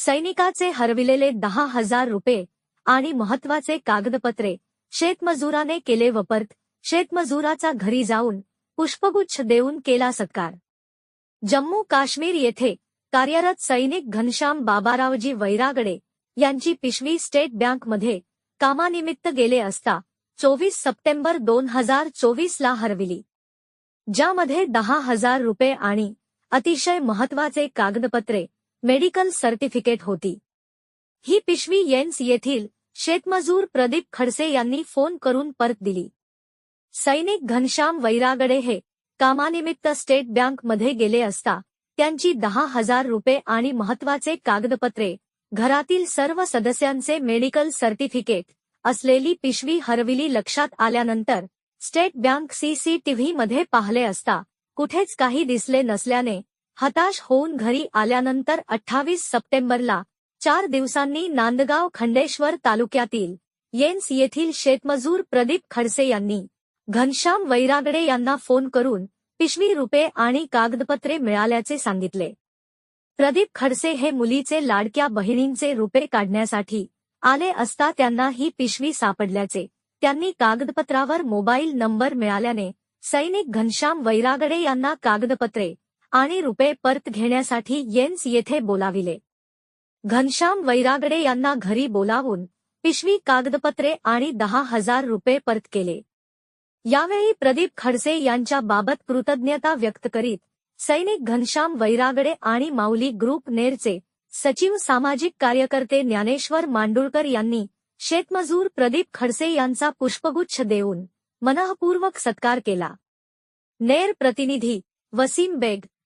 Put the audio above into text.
सैनिकाचे हरविलेले दहा हजार रुपये आणि महत्त्वाचे कागदपत्रे शेतमजुराने केले वपर्त शेतमजुराचा घरी जाऊन पुष्पगुच्छ देऊन केला सत्कार. जम्मू काश्मीर येथे कार्यरत सैनिक घनश्याम बाबारावजी वैरागडे यांची पिशवी स्टेट बँकमध्ये कामानिमित्त गेले असता चोवीस सप्टेंबर दोन हजार चोवीसला हरविली. ज्यामध्ये दहा हजार रुपये आणि अतिशय महत्त्वाचे कागदपत्रे मेडिकल सर्टिफिकेट होती. ही पिशवी येन्स येथील शेतमजूर प्रदीप खडसे यांनी फोन करून परत दिली. सैनिक घनश्याम वैरागडे हे कामानिमित्त स्टेट बँकमध्ये गेले असता त्यांची दहा हजार रुपये आणि महत्त्वाचे कागदपत्रे घरातील सर्व सदस्यांचे मेडिकल सर्टिफिकेट असलेली पिशवी हरविली लक्षात आल्यानंतर स्टेट बँक सीसीटीव्ही मध्ये पाहिले असता कुठेच काही दिसले नसल्याने हताश होऊन घरी आल्यानंतर अठ्ठावीस सप्टेंबरला चार दिवसांनी नांदगाव खंडेश्वर तालुक्यातील येन्स येथील शेतमजूर प्रदीप खडसे यांनी घनश्याम वैरागडे यांना फोन करून पिशवी रुपे आणि कागदपत्रे मिळाल्याचे सांगितले. प्रदीप खडसे हे मुलीचे लाडक्या बहिणींचे रुपे काढण्यासाठी आले असता त्यांना ही पिशवी सापडल्याचे. त्यांनी कागदपत्रावर मोबाईल नंबर मिळाल्याने सैनिक घनश्याम वैरागडे यांना कागदपत्रे आणि रुपये परत घेण्यासाठी येन्स येथे बोलाविले. घनश्याम वैरागडे यांना घरी बोलावून पिशवी कागदपत्रे आणि दहा हजार रुपये परत केले. यावेळी प्रदीप खडसे यांच्या बाबत कृतज्ञता व्यक्त करीत सैनिक घनश्याम वैरागडे आणि माऊली ग्रुप नेरचे सचिव सामाजिक कार्यकर्ते ज्ञानेश्वर मांडुळकर यांनी शेतमजूर प्रदीप खडसे यांचा पुष्पगुच्छ देऊन मनःपूर्वक सत्कार केला. नेर प्रतिनिधी Wasim Baig